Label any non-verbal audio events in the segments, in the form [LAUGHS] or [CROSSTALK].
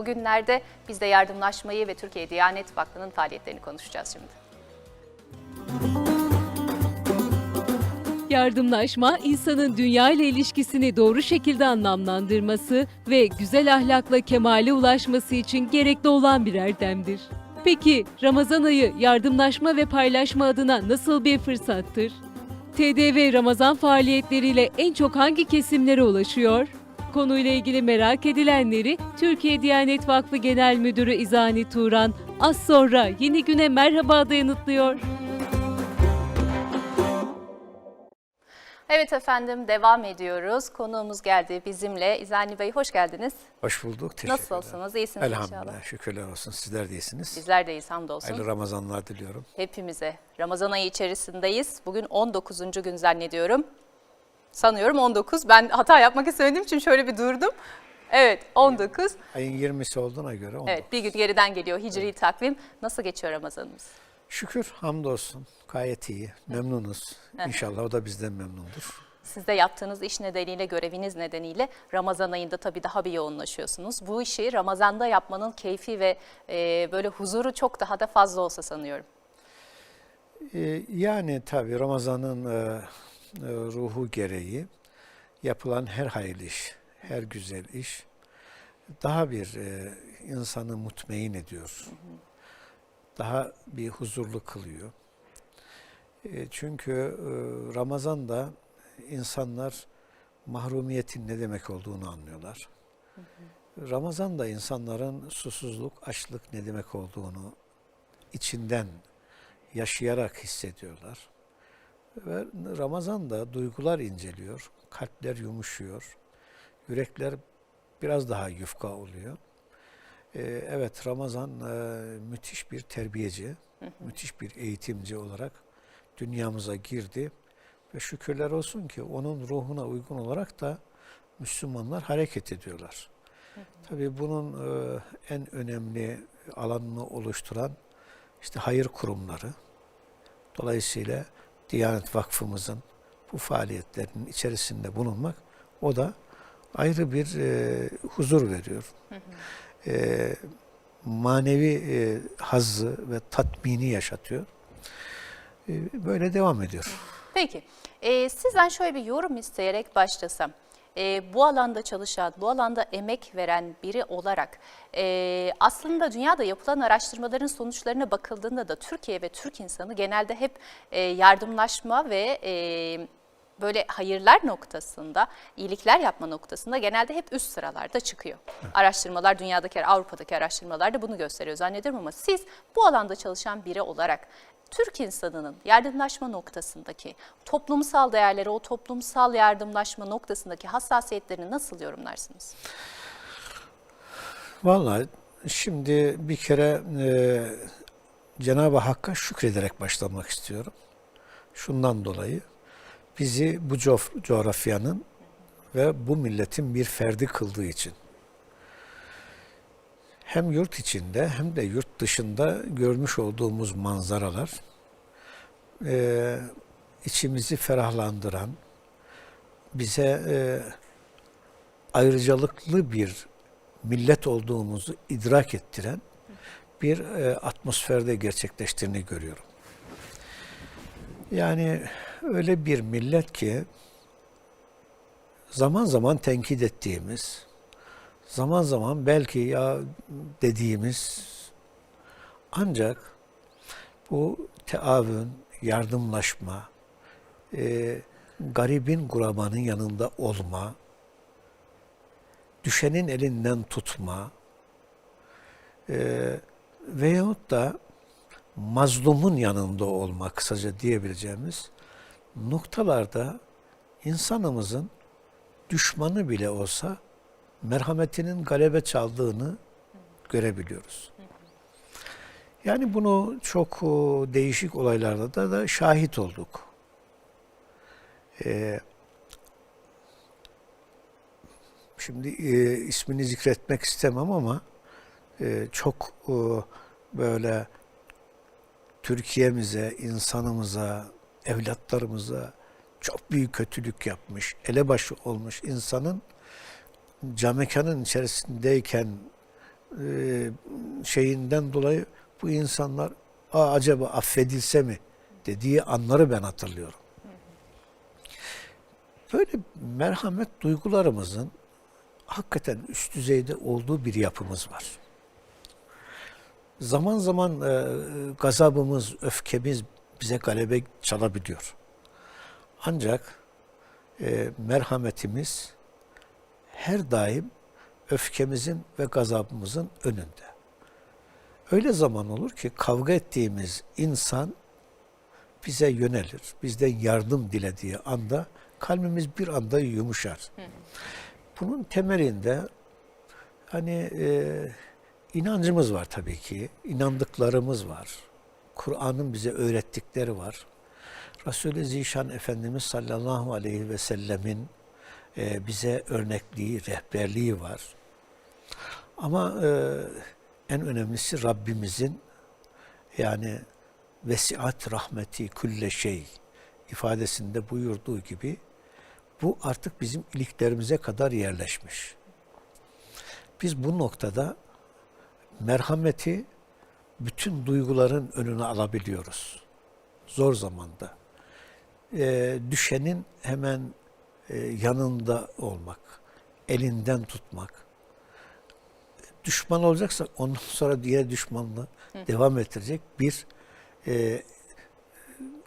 bugünlerde biz de yardımlaşmayı ve Türkiye Diyanet Vakfı'nın faaliyetlerini konuşacağız şimdi. Yardımlaşma, insanın dünya ile ilişkisini doğru şekilde anlamlandırması ve güzel ahlakla kemale ulaşması için gerekli olan bir erdemdir. Peki Ramazan ayı yardımlaşma ve paylaşma adına nasıl bir fırsattır? TDV Ramazan faaliyetleriyle en çok hangi kesimlere ulaşıyor? Konuyla ilgili merak edilenleri Türkiye Diyanet Vakfı Genel Müdürü İzani Turan az sonra yeni güne merhaba da yanıtlıyor. Evet efendim devam ediyoruz. Konuğumuz geldi bizimle. İzani Bey hoş geldiniz. Hoş bulduk. Teşekkürler. Nasılsınız? İyisiniz Elhamdülillah. inşallah. Şükürler olsun. Sizler de iyisiniz. Bizler de iyiyiz hamdolsun. Hayırlı Ramazanlar diliyorum. Hepimize. Ramazan ayı içerisindeyiz. Bugün 19. gün zannediyorum. Sanıyorum 19. Ben hata yapmak istemediğim için şöyle bir durdum. Evet 19. Ayın 20'si olduğuna göre 19. Evet bir gün geriden geliyor hicri takvim. Nasıl geçiyor Ramazanımız? Şükür hamdolsun. Gayet iyi. Memnunuz. İnşallah o da bizden memnundur. Siz de yaptığınız iş nedeniyle, göreviniz nedeniyle Ramazan ayında tabii daha bir yoğunlaşıyorsunuz. Bu işi Ramazan'da yapmanın keyfi ve e, böyle huzuru çok daha da fazla olsa sanıyorum. Ee, yani tabii Ramazan'ın e, e, ruhu gereği yapılan her hayırlı iş, her güzel iş daha bir e, insanı mutmain ediyor. Daha bir huzurlu kılıyor. E, çünkü e, Ramazan'da insanlar mahrumiyetin ne demek olduğunu anlıyorlar. Ramazan'da insanların susuzluk, açlık ne demek olduğunu içinden yaşayarak hissediyorlar. Ve Ramazan'da duygular inceliyor, kalpler yumuşuyor, yürekler biraz daha yufka oluyor. Ee, evet Ramazan e, müthiş bir terbiyeci, müthiş bir eğitimci olarak dünyamıza girdi ve şükürler olsun ki onun ruhuna uygun olarak da Müslümanlar hareket ediyorlar. Tabii bunun e, en önemli alanını oluşturan işte hayır kurumları. Dolayısıyla Diyanet Vakfımızın bu faaliyetlerinin içerisinde bulunmak o da ayrı bir e, huzur veriyor. E, manevi e, hazzı ve tatmini yaşatıyor. E, böyle devam ediyor. Peki, e, sizden şöyle bir yorum isteyerek başlasam. E, bu alanda çalışan, bu alanda emek veren biri olarak e, aslında dünyada yapılan araştırmaların sonuçlarına bakıldığında da Türkiye ve Türk insanı genelde hep e, yardımlaşma ve e, böyle hayırlar noktasında, iyilikler yapma noktasında genelde hep üst sıralarda çıkıyor. Araştırmalar, dünyadaki, Avrupa'daki araştırmalar da bunu gösteriyor zannediyorum ama siz bu alanda çalışan biri olarak Türk insanının yardımlaşma noktasındaki toplumsal değerleri, o toplumsal yardımlaşma noktasındaki hassasiyetlerini nasıl yorumlarsınız? Vallahi şimdi bir kere e, Cenab-ı Hakk'a şükrederek başlamak istiyorum. Şundan dolayı bizi bu coğrafyanın ve bu milletin bir ferdi kıldığı için hem yurt içinde hem de yurt dışında görmüş olduğumuz manzaralar e, içimizi ferahlandıran, bize e, ayrıcalıklı bir millet olduğumuzu idrak ettiren bir e, atmosferde gerçekleştiğini görüyorum. Yani öyle bir millet ki zaman zaman tenkit ettiğimiz, zaman zaman belki ya dediğimiz ancak bu teavün, yardımlaşma, e, garibin gurabanın yanında olma, düşenin elinden tutma e, veyahut da mazlumun yanında olma kısaca diyebileceğimiz noktalarda insanımızın düşmanı bile olsa merhametinin galebe çaldığını görebiliyoruz. Yani bunu çok o, değişik olaylarda da, da şahit olduk. Ee, şimdi e, ismini zikretmek istemem ama e, çok e, böyle Türkiye'mize, insanımıza, evlatlarımıza çok büyük kötülük yapmış, elebaşı olmuş insanın camekanın içerisindeyken e, şeyinden dolayı bu insanlar Aa, acaba affedilse mi dediği anları ben hatırlıyorum. Böyle merhamet duygularımızın hakikaten üst düzeyde olduğu bir yapımız var. Zaman zaman e, gazabımız, öfkemiz bize galebe çalabiliyor. Ancak e, merhametimiz her daim öfkemizin ve gazabımızın önünde. Öyle zaman olur ki kavga ettiğimiz insan bize yönelir, bizden yardım dilediği anda kalbimiz bir anda yumuşar. Bunun temelinde hani e, inancımız var tabii ki, inandıklarımız var. Kur'an'ın bize öğrettikleri var. Resulü Zişan Efendimiz sallallahu aleyhi ve sellemin e, bize örnekliği, rehberliği var. Ama e, en önemlisi Rabbimizin yani vesiat rahmeti külle şey ifadesinde buyurduğu gibi bu artık bizim iliklerimize kadar yerleşmiş. Biz bu noktada merhameti bütün duyguların önüne alabiliyoruz. Zor zamanda. Ee, düşenin hemen e, yanında olmak, elinden tutmak. Düşman olacaksa ondan [LAUGHS] sonra diğer düşmanla devam ettirecek bir e,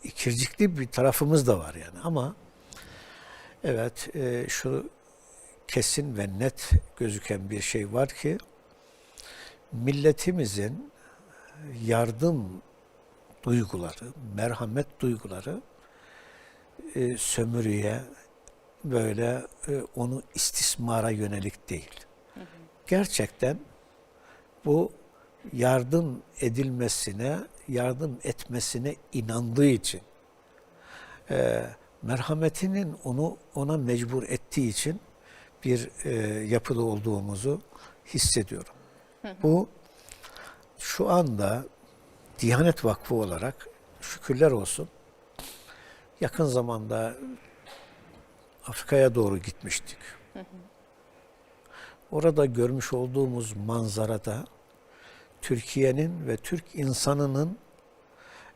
ikircikli bir tarafımız da var yani ama evet e, şu kesin ve net gözüken bir şey var ki milletimizin yardım duyguları, merhamet duyguları e, sömürüye böyle e, onu istismara yönelik değil. Gerçekten bu yardım edilmesine, yardım etmesine inandığı için, e, merhametinin onu ona mecbur ettiği için bir e, yapıda olduğumuzu hissediyorum. Bu şu anda Diyanet Vakfı olarak şükürler olsun yakın zamanda Afrika'ya doğru gitmiştik. Orada görmüş olduğumuz manzarada Türkiye'nin ve Türk insanının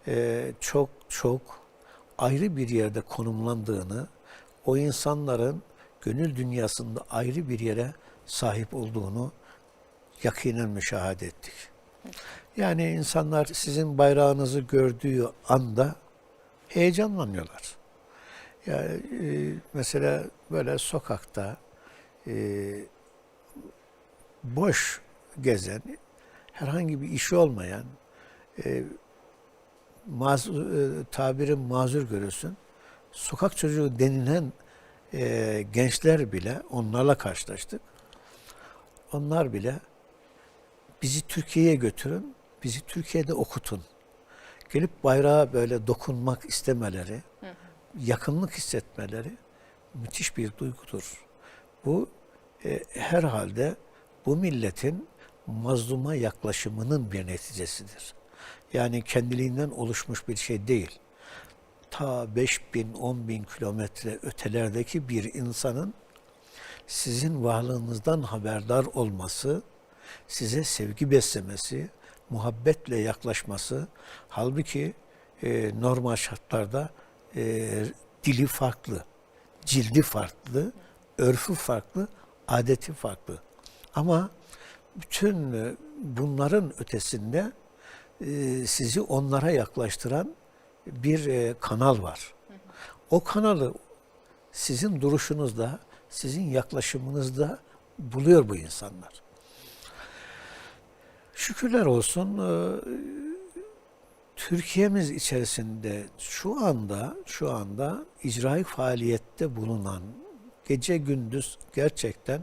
e, çok çok ayrı bir yerde konumlandığını, o insanların gönül dünyasında ayrı bir yere sahip olduğunu yakinen müşahede ettik. Yani insanlar sizin bayrağınızı gördüğü anda heyecanlanıyorlar. Yani e, mesela böyle sokakta e, boş gezen, herhangi bir işi olmayan, e, mazur, e, tabirin mazur görülsün, sokak çocuğu denilen e, gençler bile, onlarla karşılaştık. Onlar bile bizi Türkiye'ye götürün, bizi Türkiye'de okutun. Gelip bayrağa böyle dokunmak istemeleri, yakınlık hissetmeleri müthiş bir duygudur. Bu e, herhalde bu milletin mazluma yaklaşımının bir neticesidir. Yani kendiliğinden oluşmuş bir şey değil. Ta 5 bin, 10 bin kilometre ötelerdeki bir insanın sizin varlığınızdan haberdar olması, size sevgi beslemesi, muhabbetle yaklaşması, halbuki e, normal şartlarda e, dili farklı, cildi farklı, örfü farklı, adeti farklı. Ama bütün bunların ötesinde e, sizi onlara yaklaştıran bir e, kanal var. O kanalı sizin duruşunuzda, sizin yaklaşımınızda buluyor bu insanlar. Şükürler olsun e, Türkiye'miz içerisinde şu anda şu anda icraî faaliyette bulunan gece gündüz gerçekten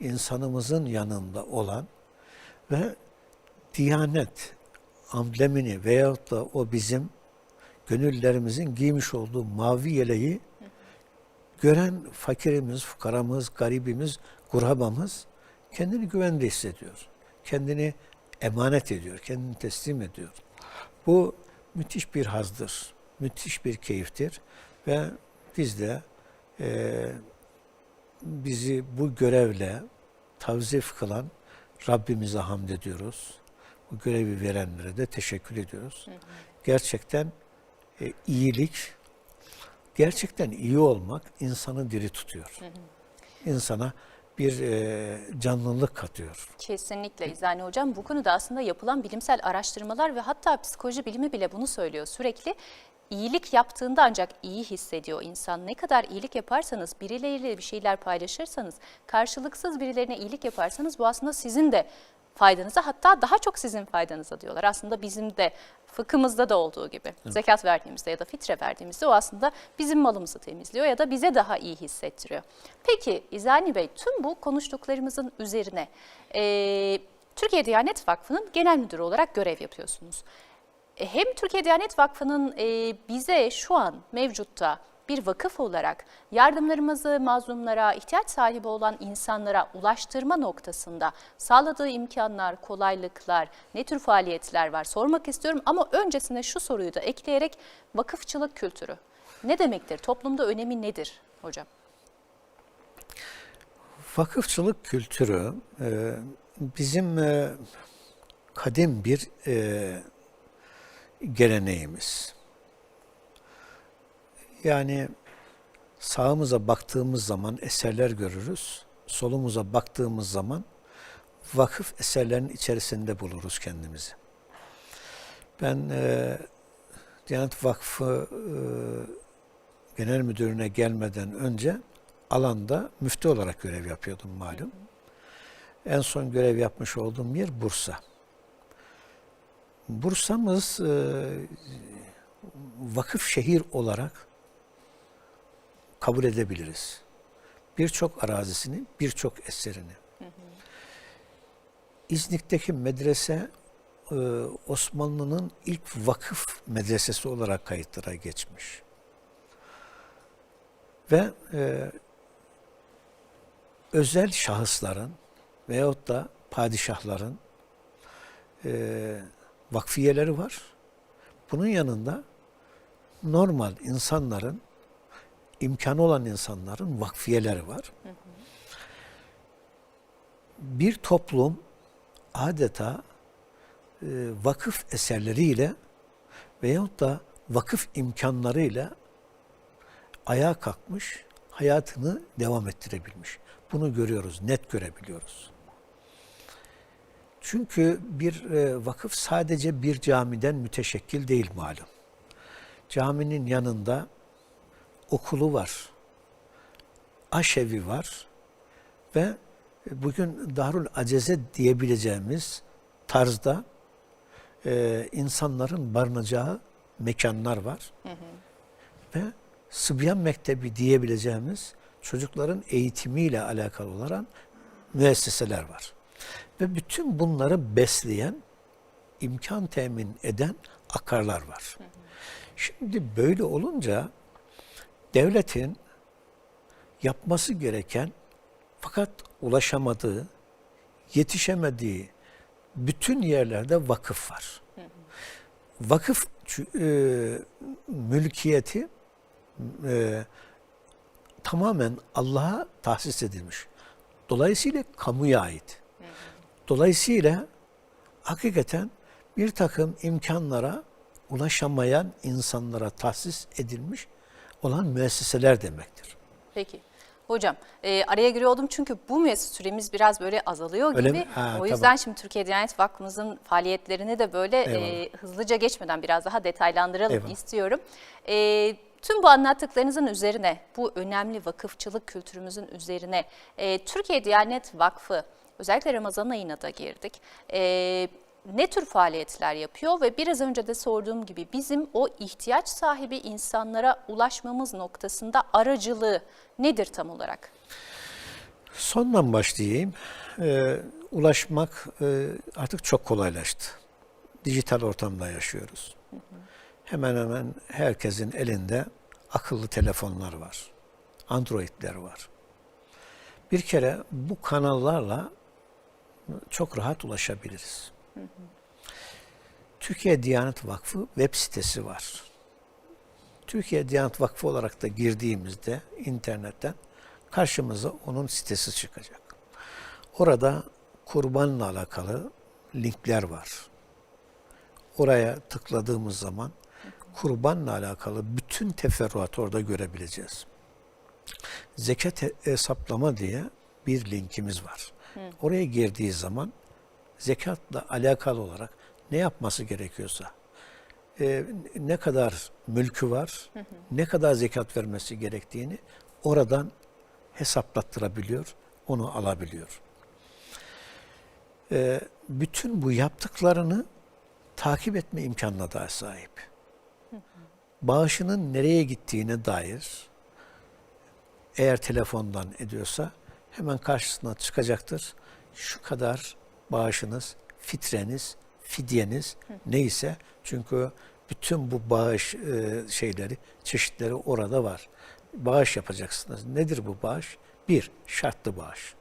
insanımızın yanında olan ve Diyanet amblemini veyahut da o bizim gönüllerimizin giymiş olduğu mavi yeleği gören fakirimiz, fukaramız, garibimiz, kurabamız kendini güvende hissediyor. Kendini emanet ediyor, kendini teslim ediyor. Bu müthiş bir hazdır, müthiş bir keyiftir ve biz de e, bizi bu görevle tavzif kılan Rabbimize hamd ediyoruz. Bu görevi verenlere de teşekkür ediyoruz. Gerçekten e, iyilik, gerçekten iyi olmak insanı diri tutuyor. İnsana bir e, canlılık katıyor. Kesinlikle İzani Hocam. Bu konuda aslında yapılan bilimsel araştırmalar ve hatta psikoloji bilimi bile bunu söylüyor sürekli. İyilik yaptığında ancak iyi hissediyor insan. Ne kadar iyilik yaparsanız, birileriyle bir şeyler paylaşırsanız, karşılıksız birilerine iyilik yaparsanız bu aslında sizin de faydanıza hatta daha çok sizin faydanıza diyorlar. Aslında bizim de fıkhımızda da olduğu gibi zekat verdiğimizde ya da fitre verdiğimizde o aslında bizim malımızı temizliyor ya da bize daha iyi hissettiriyor. Peki İzani Bey tüm bu konuştuklarımızın üzerine eee, Türkiye Diyanet Vakfı'nın genel müdürü olarak görev yapıyorsunuz. E, Hem Türkiye Diyanet Vakfı'nın e, bize şu an mevcutta bir vakıf olarak yardımlarımızı mazlumlara, ihtiyaç sahibi olan insanlara ulaştırma noktasında sağladığı imkanlar, kolaylıklar, ne tür faaliyetler var sormak istiyorum. Ama öncesinde şu soruyu da ekleyerek vakıfçılık kültürü ne demektir? Toplumda önemi nedir hocam? Vakıfçılık kültürü e, bizim e, kadim bir e, geleneğimiz. Yani sağımıza baktığımız zaman eserler görürüz, solumuza baktığımız zaman vakıf eserlerin içerisinde buluruz kendimizi. Ben e, Diyanet Vakfı e, Genel Müdürüne gelmeden önce alanda müftü olarak görev yapıyordum malum. En son görev yapmış olduğum yer Bursa. Bursa'mız e, vakıf şehir olarak kabul edebiliriz. Birçok arazisini, birçok eserini. İznik'teki medrese e, Osmanlı'nın ilk vakıf medresesi olarak kayıtlara geçmiş. Ve e, özel şahısların veyahut da padişahların e, vakfiyeleri var. Bunun yanında normal insanların, imkanı olan insanların vakfiyeleri var. Bir toplum adeta e, vakıf eserleriyle veyahut da vakıf imkanlarıyla ayağa kalkmış, hayatını devam ettirebilmiş. Bunu görüyoruz, net görebiliyoruz. Çünkü bir e, vakıf sadece bir camiden müteşekkil değil malum. Caminin yanında okulu var, aşevi var ve bugün Darul Aceze diyebileceğimiz tarzda e, insanların barınacağı mekanlar var. Ve Sıbyan Mektebi diyebileceğimiz çocukların eğitimiyle alakalı olan müesseseler var. Ve bütün bunları besleyen, imkan temin eden akarlar var. Şimdi böyle olunca devletin yapması gereken fakat ulaşamadığı, yetişemediği bütün yerlerde vakıf var. Vakıf e, mülkiyeti e, tamamen Allah'a tahsis edilmiş. Dolayısıyla kamuya ait. Dolayısıyla hakikaten bir takım imkanlara ulaşamayan insanlara tahsis edilmiş olan müesseseler demektir. Peki. Hocam e, araya giriyordum çünkü bu müessese süremiz biraz böyle azalıyor Öyle gibi. mi? Ha, o yüzden tamam. şimdi Türkiye Diyanet Vakfımızın faaliyetlerini de böyle e, hızlıca geçmeden biraz daha detaylandıralım Eyvallah. istiyorum. E, tüm bu anlattıklarınızın üzerine, bu önemli vakıfçılık kültürümüzün üzerine e, Türkiye Diyanet Vakfı özellikle Ramazan ayına da girdik. E, ne tür faaliyetler yapıyor ve biraz önce de sorduğum gibi bizim o ihtiyaç sahibi insanlara ulaşmamız noktasında aracılığı nedir tam olarak? Sondan başlayayım. Ee, ulaşmak e, artık çok kolaylaştı. Dijital ortamda yaşıyoruz. Hemen hemen herkesin elinde akıllı telefonlar var. Androidler var. Bir kere bu kanallarla çok rahat ulaşabiliriz. Türkiye Diyanet Vakfı web sitesi var. Türkiye Diyanet Vakfı olarak da girdiğimizde internetten karşımıza onun sitesi çıkacak. Orada kurbanla alakalı linkler var. Oraya tıkladığımız zaman kurbanla alakalı bütün teferruatı orada görebileceğiz. Zekat he- hesaplama diye bir linkimiz var. Oraya girdiği zaman zekatla alakalı olarak ne yapması gerekiyorsa, e, ne kadar mülkü var, ne kadar zekat vermesi gerektiğini oradan hesaplattırabiliyor, onu alabiliyor. E, bütün bu yaptıklarını takip etme imkanına da sahip. Bağışının nereye gittiğine dair eğer telefondan ediyorsa hemen karşısına çıkacaktır. Şu kadar bağışınız, fitreniz, fidyeniz neyse çünkü bütün bu bağış e, şeyleri, çeşitleri orada var. Bağış yapacaksınız. Nedir bu bağış? Bir, şartlı bağış.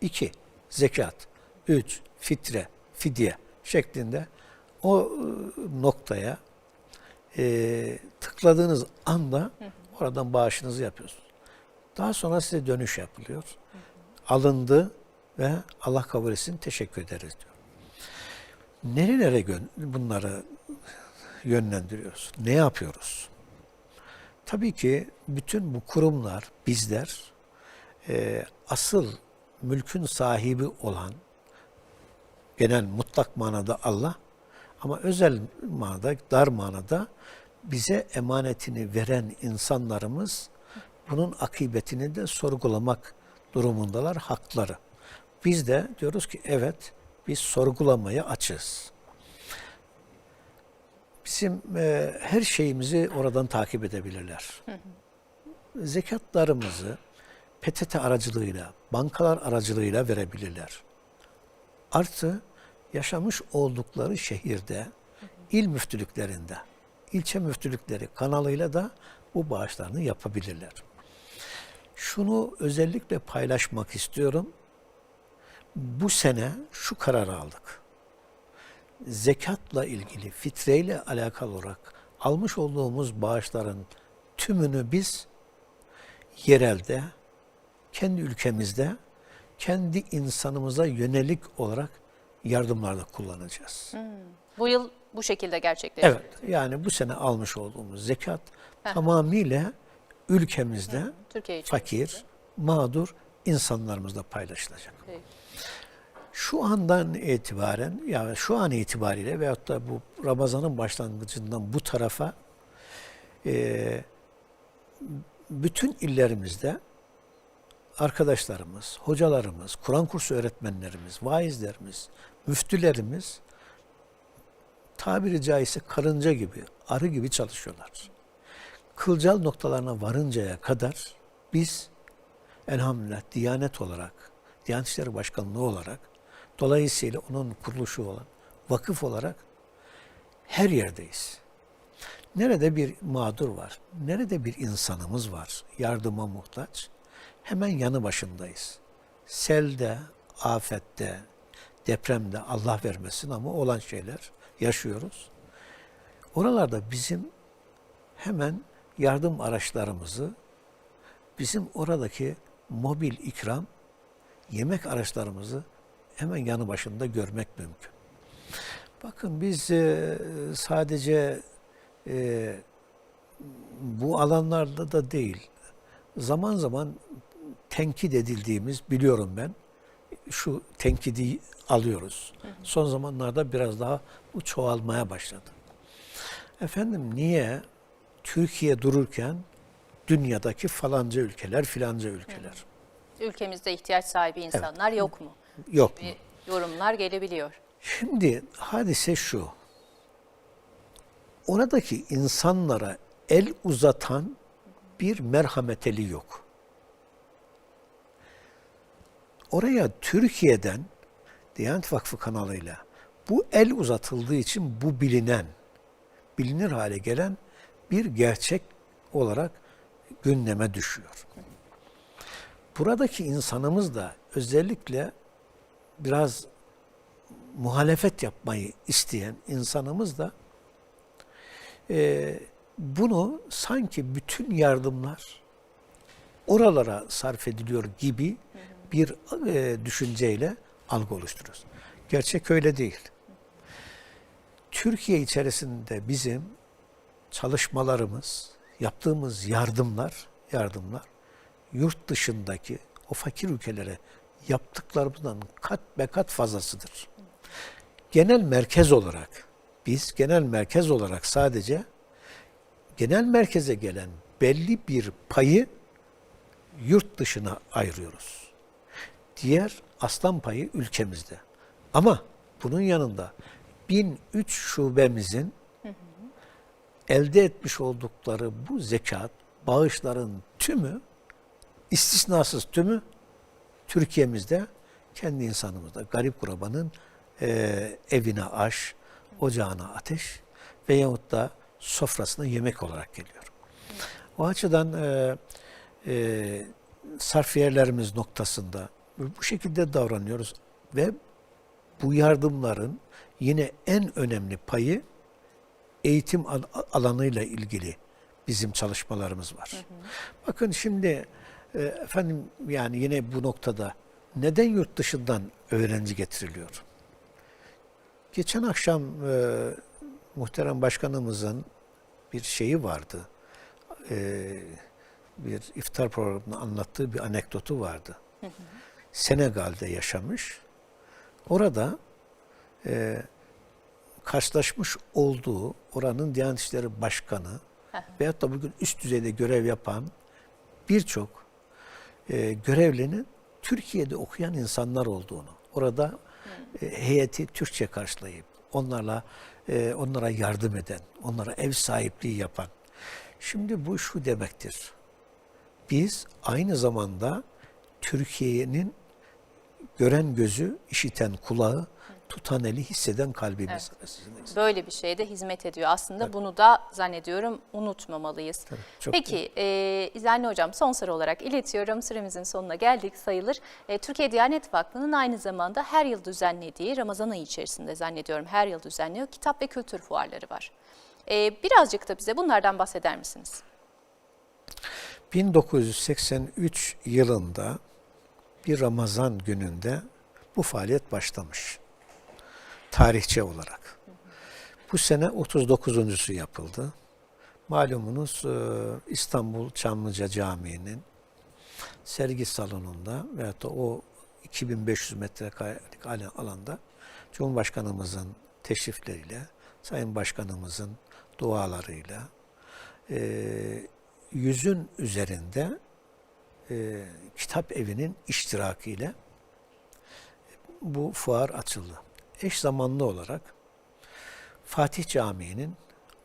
İki, zekat. Üç, fitre, fidye şeklinde o e, noktaya e, tıkladığınız anda oradan bağışınızı yapıyorsunuz. Daha sonra size dönüş yapılıyor. Alındı ve Allah kabul etsin teşekkür ederiz diyor. Nerelere bunları yönlendiriyoruz? Ne yapıyoruz? Tabii ki bütün bu kurumlar, bizler e, asıl mülkün sahibi olan genel mutlak manada Allah ama özel manada, dar manada bize emanetini veren insanlarımız bunun akıbetini de sorgulamak durumundalar, hakları. Biz de diyoruz ki evet, biz sorgulamaya açız. Bizim e, her şeyimizi oradan takip edebilirler. Zekatlarımızı PTT aracılığıyla, bankalar aracılığıyla verebilirler. Artı yaşamış oldukları şehirde, il müftülüklerinde, ilçe müftülükleri kanalıyla da bu bağışlarını yapabilirler. Şunu özellikle paylaşmak istiyorum. Bu sene şu kararı aldık. Zekatla ilgili, fitreyle alakalı olarak almış olduğumuz bağışların tümünü biz yerelde, kendi ülkemizde, kendi insanımıza yönelik olarak yardımlarda kullanacağız. Bu yıl bu şekilde gerçekleşiyor. Evet, yani bu sene almış olduğumuz zekat tamamıyla ülkemizde Türkiye için. fakir, mağdur insanlarımızla paylaşılacak. Peki. Şu andan itibaren, yani şu an itibariyle veyahut da bu Ramazan'ın başlangıcından bu tarafa e, bütün illerimizde arkadaşlarımız, hocalarımız, Kur'an kursu öğretmenlerimiz, vaizlerimiz, müftülerimiz tabiri caizse karınca gibi, arı gibi çalışıyorlar. Kılcal noktalarına varıncaya kadar biz elhamdülillah Diyanet olarak, Diyanet İşleri Başkanlığı olarak, dolayısıyla onun kuruluşu olan vakıf olarak her yerdeyiz. Nerede bir mağdur var, nerede bir insanımız var, yardıma muhtaç, hemen yanı başındayız. Selde, afette, depremde Allah vermesin ama olan şeyler yaşıyoruz. Oralarda bizim hemen yardım araçlarımızı, bizim oradaki mobil ikram, yemek araçlarımızı hemen yanı başında görmek mümkün. Bakın biz e, sadece e, bu alanlarda da değil, zaman zaman tenkit edildiğimiz biliyorum ben. Şu tenkidi alıyoruz. Son zamanlarda biraz daha bu çoğalmaya başladı. Efendim niye Türkiye dururken dünyadaki falanca ülkeler filanca ülkeler Ülkemizde ihtiyaç sahibi insanlar yok mu? yok mu? Yorumlar gelebiliyor. Şimdi hadise şu. Oradaki insanlara el uzatan bir merhameteli yok. Oraya Türkiye'den Diyanet Vakfı kanalıyla bu el uzatıldığı için bu bilinen, bilinir hale gelen bir gerçek olarak gündeme düşüyor. Buradaki insanımız da özellikle biraz muhalefet yapmayı isteyen insanımız da e, bunu sanki bütün yardımlar oralara sarf ediliyor gibi bir e, düşünceyle algı oluşturuyoruz. Gerçek öyle değil. Türkiye içerisinde bizim çalışmalarımız, yaptığımız yardımlar, yardımlar yurt dışındaki o fakir ülkelere yaptıklarımızdan kat be kat fazlasıdır. Genel merkez olarak biz genel merkez olarak sadece genel merkeze gelen belli bir payı yurt dışına ayırıyoruz. Diğer aslan payı ülkemizde. Ama bunun yanında 1003 şubemizin elde etmiş oldukları bu zekat, bağışların tümü, istisnasız tümü Türkiye'mizde kendi insanımızda, garip kurabanın eee, evine aş, ocağına ateş veyahut da sofrasına yemek olarak geliyor. O açıdan eee eee sarfiyerlerimiz noktasında bu şekilde davranıyoruz ve bu yardımların yine en önemli payı eğitim al- alanıyla ilgili bizim çalışmalarımız var. Bakın şimdi e, efendim yani yine bu noktada neden yurt dışından öğrenci getiriliyor? Geçen akşam e, muhterem başkanımızın bir şeyi vardı. E, bir iftar programında anlattığı bir anekdotu vardı. Senegal'de yaşamış. Orada e, karşılaşmış olduğu oranın Diyanet İşleri Başkanı veyahut da bugün üst düzeyde görev yapan birçok e, görevlinin Türkiye'de okuyan insanlar olduğunu, orada e, heyeti Türkçe karşılayıp onlarla e, onlara yardım eden, onlara ev sahipliği yapan. Şimdi bu şu demektir. Biz aynı zamanda Türkiye'nin gören gözü, işiten kulağı, tutan eli, hisseden kalbi meselesisindeyiz. Böyle bir şeye de hizmet ediyor. Aslında bunu da zannediyorum unutmamalıyız. çok Peki e, İzlenli Hocam son soru olarak iletiyorum. Süremizin sonuna geldik sayılır. E, Türkiye Diyanet Vakfı'nın aynı zamanda her yıl düzenlediği Ramazan ayı içerisinde zannediyorum her yıl düzenliyor kitap ve kültür fuarları var. E, birazcık da bize bunlardan bahseder misiniz? 1983 yılında bir Ramazan gününde bu faaliyet başlamış. Tarihçe olarak. Bu sene 39.sü yapıldı. Malumunuz e, İstanbul Çamlıca Camii'nin sergi salonunda veyahut da o 2500 metrekarelik alan- alanda Cumhurbaşkanımızın teşrifleriyle, Sayın Başkanımızın dualarıyla e, yüzün üzerinde e, kitap evinin iştirakiyle bu fuar açıldı. Eş zamanlı olarak Fatih Camii'nin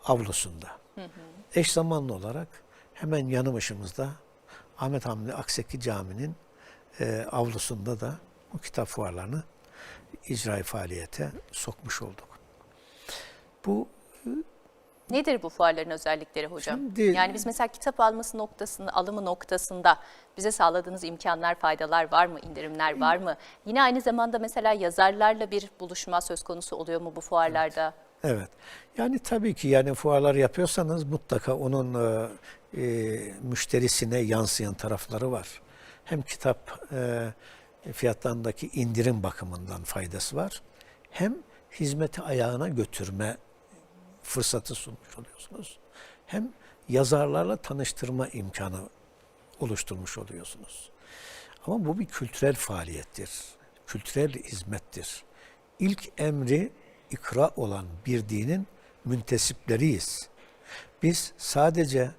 avlusunda. Eş zamanlı olarak hemen yanı başımızda Ahmet Hamdi Akseki Camii'nin e, avlusunda da bu kitap fuarlarını icra faaliyete sokmuş olduk. Bu Nedir bu fuarların özellikleri hocam? Şimdi- yani biz mesela kitap alması noktasında, alımı noktasında bize sağladığınız imkanlar, faydalar var mı, indirimler var mı? Yine aynı zamanda mesela yazarlarla bir buluşma söz konusu oluyor mu bu fuarlarda? Evet. Yani tabii ki yani fuarlar yapıyorsanız mutlaka onun e, e, müşterisine yansıyan tarafları var. Hem kitap e, fiyatlarındaki indirim bakımından faydası var. Hem hizmeti ayağına götürme fırsatı sunmuş oluyorsunuz. Hem yazarlarla tanıştırma imkanı oluşturmuş oluyorsunuz. Ama bu bir kültürel faaliyettir. Kültürel hizmettir. İlk emri ikra olan bir dinin müntesipleriyiz. Biz sadece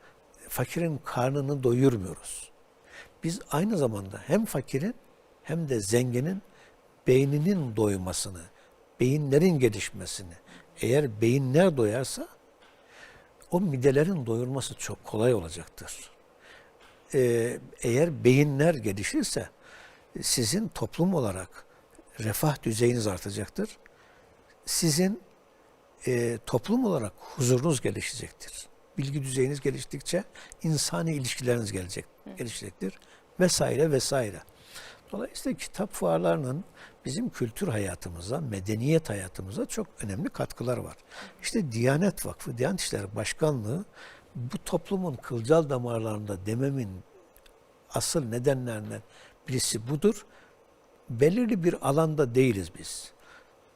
fakirin karnını doyurmuyoruz. Biz aynı zamanda hem fakirin hem de zenginin beyninin doymasını, beyinlerin gelişmesini, eğer beyinler doyarsa o midelerin doyurması çok kolay olacaktır. Ee, eğer beyinler gelişirse sizin toplum olarak refah düzeyiniz artacaktır. Sizin e, toplum olarak huzurunuz gelişecektir. Bilgi düzeyiniz geliştikçe insani ilişkileriniz gelecek, gelişecektir vesaire vesaire. Dolayısıyla kitap fuarlarının bizim kültür hayatımıza, medeniyet hayatımıza çok önemli katkıları var. İşte Diyanet Vakfı, Diyanet İşleri Başkanlığı bu toplumun kılcal damarlarında dememin asıl nedenlerinden birisi budur. belirli bir alanda değiliz biz.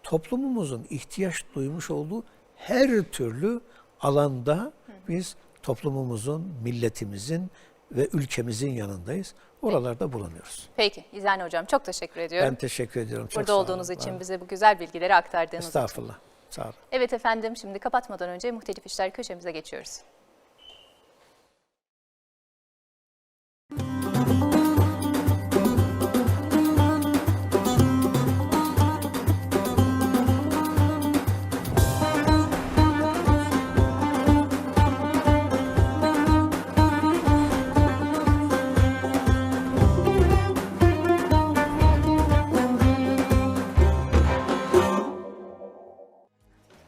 Toplumumuzun ihtiyaç duymuş olduğu her türlü alanda biz toplumumuzun, milletimizin ve ülkemizin yanındayız. Oralarda bulunuyoruz. Peki İzani Hocam çok teşekkür ediyorum. Ben teşekkür ediyorum. Çok Burada olduğunuz için bize bu güzel bilgileri aktardığınız için. Estağfurullah. Sağ olun. Evet efendim şimdi kapatmadan önce muhtelif işler köşemize geçiyoruz.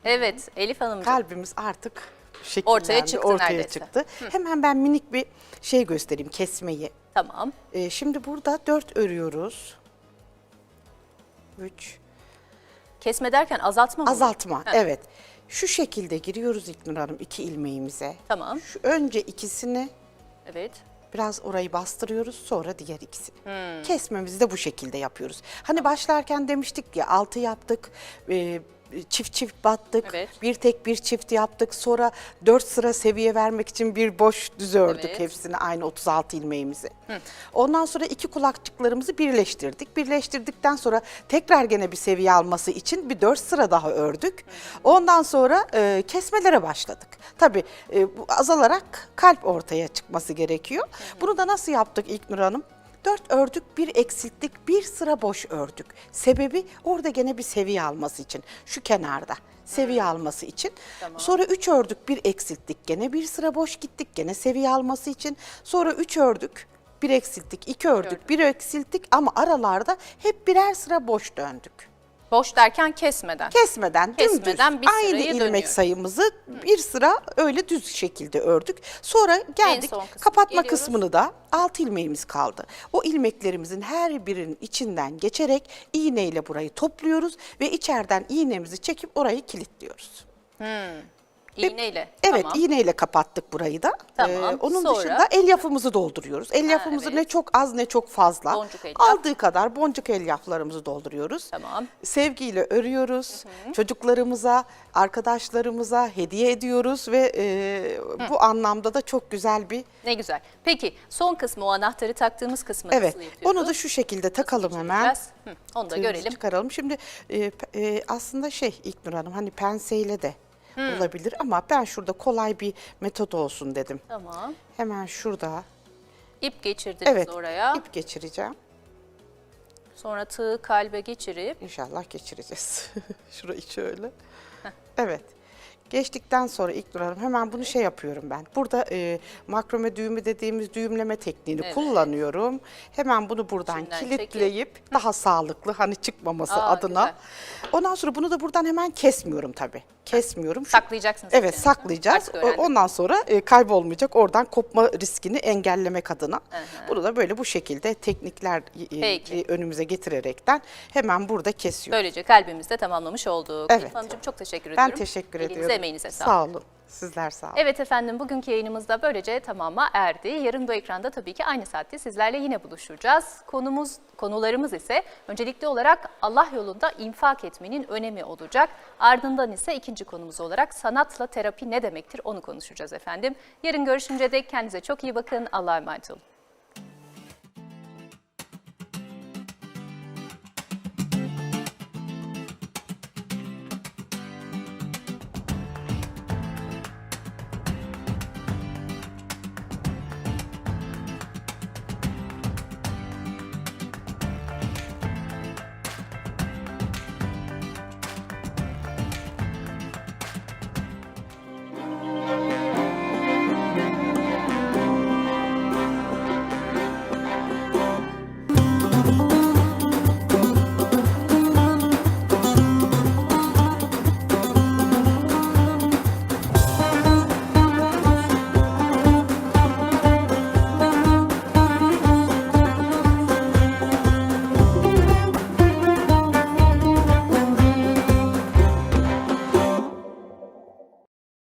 Evet Elif Hanımcığım. Kalbimiz artık şekillendi, Ortaya çıktı ortaya neredeyse. çıktı. Hemen ben minik bir şey göstereyim, kesmeyi. Tamam. Ee, şimdi burada dört örüyoruz. Üç. Kesme derken azaltma mı? Azaltma, Heh. evet. Şu şekilde giriyoruz İknur Hanım iki ilmeğimize. Tamam. Şu önce ikisini Evet. biraz orayı bastırıyoruz sonra diğer ikisini. Kesmemizi de bu şekilde yapıyoruz. Hani başlarken demiştik ya altı yaptık, e, çift çift battık, Evet. bir tek bir çift yaptık. Sonra dört sıra seviye vermek için bir boş düz ördük Evet. hepsini aynı 36 ilmeğimizi. Ondan sonra iki kulakçıklarımızı birleştirdik. Birleştirdikten sonra tekrar gene bir seviye alması için bir dört sıra daha ördük. Ondan sonra e, kesmelere başladık. Tabii e, bu azalarak kalp ortaya çıkması gerekiyor. Bunu da nasıl yaptık İlknur Hanım? Dört ördük, bir eksilttik, bir sıra boş ördük. Sebebi orada gene bir seviye alması için. Şu kenarda seviye alması için. Sonra üç ördük, bir eksilttik. Gene bir sıra boş gittik, gene seviye alması için. Sonra üç ördük, bir eksilttik, iki ördük, bir eksilttik ama aralarda hep birer sıra boş döndük. Boş derken kesmeden. Kesmeden, Kesmeden dümdüz bir aynı sırayı ilmek sayımızı bir sıra öyle düz şekilde ördük. Sonra geldik son kısmı kapatma geliyoruz. kısmını da alt ilmeğimiz kaldı. O ilmeklerimizin her birinin içinden geçerek iğneyle burayı topluyoruz ve içeriden iğnemizi çekip orayı kilitliyoruz. İğneyle. Evet Tamam. iğneyle kapattık burayı da. Ee, Tamam, onun sonra? dışında elyafımızı dolduruyoruz. Elyafımızı evet. ne çok az ne çok fazla. Boncuk elyaf. Aldığı kadar boncuk elyaflarımızı dolduruyoruz. Tamam. Sevgiyle örüyoruz. Çocuklarımıza, arkadaşlarımıza hediye ediyoruz ve e, bu anlamda da çok güzel bir Ne güzel. Peki son kısmı o anahtarı taktığımız kısmı Evet. nasıl yapıyoruz? Onu da şu şekilde takalım hemen. Geçireceğiz. Hı, Onu da Tığımızı görelim. Çıkaralım. Şimdi e, e, aslında şey İlknur Hanım hani penseyle de olabilir ama ben şurada kolay bir metot olsun dedim. Tamam. Hemen şurada İp geçirdiniz evet oraya. ip geçireceğim. Sonra tığı kalbe geçirip İnşallah geçireceğiz. [LAUGHS] Şurayı şöyle. Evet. Geçtikten sonra İlknur Hanım hemen bunu şey yapıyorum ben. Burada e, makrome düğümü dediğimiz düğümleme tekniğini Evet. kullanıyorum. Hemen bunu buradan İçinden kilitleyip daha sağlıklı hani çıkmaması Aa, adına. güzel. Ondan sonra bunu da buradan hemen kesmiyorum tabii. Kesmiyorum. Şu- saklayacaksınız. Evet saklayacağız. Ondan sonra e, kaybolmayacak. Oradan kopma riskini engellemek adına. Bunu da böyle bu şekilde teknikler e, e, önümüze getirerekten hemen burada kesiyoruz. Böylece kalbimizde tamamlamış olduk. Evet. Hanımcığım çok teşekkür Ben ediyorum. teşekkür Elinize, ediyorum. emeğinize sağlık. Sağ olun. Sizler sağ olun. Evet efendim bugünkü yayınımızda böylece tamama erdi. Yarın bu ekranda tabii ki aynı saatte sizlerle yine buluşacağız. Konumuz, konularımız ise öncelikli olarak Allah yolunda infak etmenin önemi olacak. Ardından ise ikinci konumuz olarak sanatla terapi ne demektir onu konuşacağız efendim. Yarın görüşünce dek kendinize çok iyi bakın. Allah'a emanet olun.